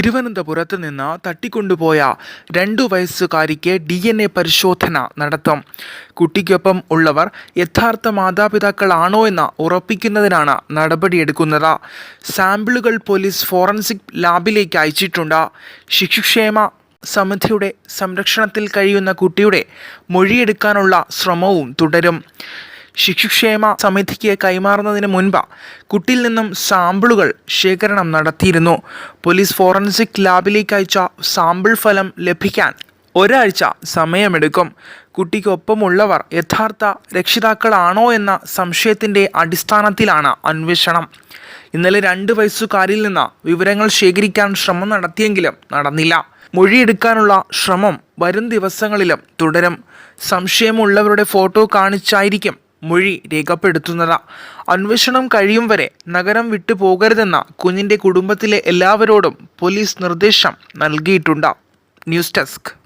തിരുവനന്തപുരത്ത് നിന്ന് തട്ടിക്കൊണ്ടുപോയ രണ്ടു വയസ്സുകാരിക്ക് ഡി എൻ എ പരിശോധന നടത്തും. കുട്ടിക്കൊപ്പം ഉള്ളവർ യഥാർത്ഥ മാതാപിതാക്കളാണോ എന്ന് ഉറപ്പിക്കുന്നതിനാണ് നടപടിയെടുക്കുന്നത്. സാമ്പിളുകൾ പോലീസ് ഫോറൻസിക് ലാബിലേക്ക് അയച്ചിട്ടുണ്ട്. ശിശുക്ഷേമ സമിതിയുടെ സംരക്ഷണത്തിൽ കഴിയുന്ന കുട്ടിയുടെ മൊഴിയെടുക്കാനുള്ള ശ്രമവും തുടരും. ശിശുക്ഷേമ സമിതിക്ക് കൈമാറുന്നതിന് മുൻപ് കുട്ടിയിൽ നിന്നും സാമ്പിളുകൾ ശേഖരണം നടത്തിയിരുന്നു. പോലീസ് ഫോറൻസിക് ലാബിലേക്ക് അയച്ച സാമ്പിൾ ഫലം ലഭിക്കാൻ ഒരാഴ്ച സമയമെടുക്കും. കുട്ടിക്കൊപ്പമുള്ളവർ യഥാർത്ഥ രക്ഷിതാക്കളാണോ എന്ന സംശയത്തിന്റെ അടിസ്ഥാനത്തിലാണ് അന്വേഷണം. ഇന്നലെ രണ്ട് വയസ്സുകാരിൽ നിന്ന് വിവരങ്ങൾ ശേഖരിക്കാൻ ശ്രമം നടത്തിയെങ്കിലും നടന്നില്ല. മൊഴിയെടുക്കാനുള്ള ശ്രമം വരും ദിവസങ്ങളിലും തുടരും. സംശയമുള്ളവരുടെ ഫോട്ടോ കാണിച്ചായിരിക്കും മൊഴി രേഖപ്പെടുത്തുന്നത്. അന്വേഷണം കഴിയും വരെ നഗരം വിട്ടു പോകരുതെന്ന കുഞ്ഞിന്റെ കുടുംബത്തിലെ എല്ലാവരോടും പോലീസ് നിർദ്ദേശം നൽകിയിട്ടുണ്ട്. News desk.